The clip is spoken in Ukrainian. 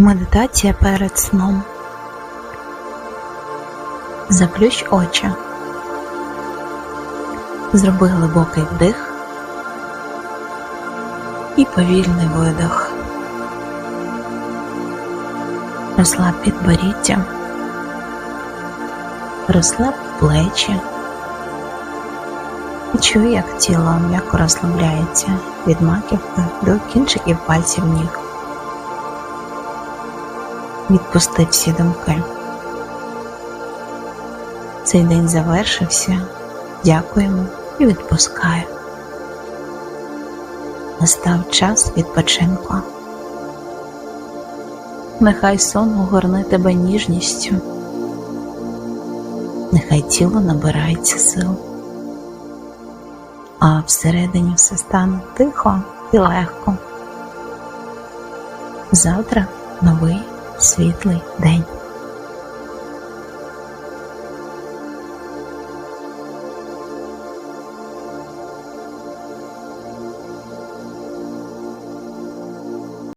Медитація перед сном. Заплющ очі. Зроби глибокий вдих і повільний видих. Розслаб підборіддя. Розслаб плечі. Відчуй, як тіло м'яко розслабляється від маківки до кінчиків пальців ніг. Відпусти всі думки. Цей день завершився. Дякуємо і відпускаю. Настав час відпочинку. Нехай сон огорне тебе ніжністю. Нехай тіло набирається сил, а всередині все стане тихо і легко. Завтра новий світлий день.